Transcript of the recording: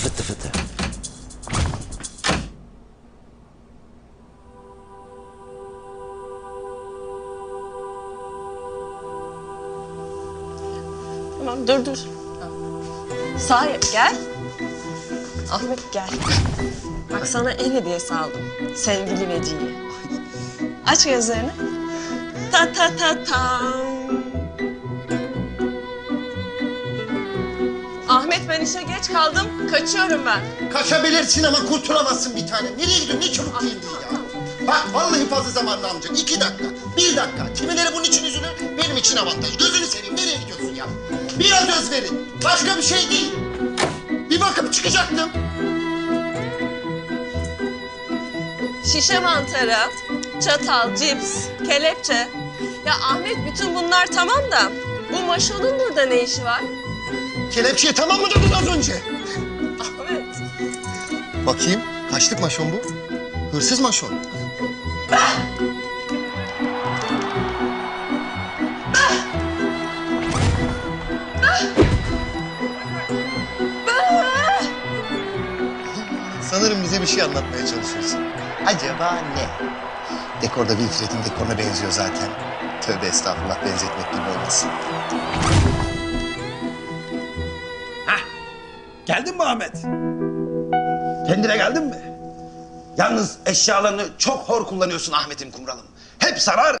fıtı fıtı. Tamam dur dur. Sahip gel. Ahmet gel. Bak sana el hediyesi aldım. Sevgili Veci'yi. Aç gözlerini. Ta ta ta ta. Ahmet ben işe geç kaldım. Kaçıyorum ben. Kaçabilirsin ama kurtulamazsın bir tane. Nereye gidiyorsun? Ne çabuk giyindin ya? Bak vallahi fazla zamanını almayacak. İki dakika, bir dakika. Kimileri bunun için üzülür, benim için avantaj. Gözünü seveyim, nereye gidiyorsun ya? Biraz özverin. Başka bir şey değil. Bir bakıp çıkacaktım. Şişe mantarı, çatal, cips, kelepçe. Ya Ahmet bütün bunlar tamam da bu maşonun burada ne işi var? Kelepçeyi tamam mı dedin az önce? Ahmet. Bakayım, kaçlık maşon bu? Hırsız maşon. Sanırım bize bir şey anlatmaya çalışıyorsun. Acaba ne? Dekorda Wilfred'in dekoruna benziyor zaten. Tövbe estağfurullah benzetmek gibi olmasın. Geldin mi Ahmet? Kendine geldin mi? Yalnız eşyalarını çok hor kullanıyorsun Ahmet'im kumralım. Hep zarar,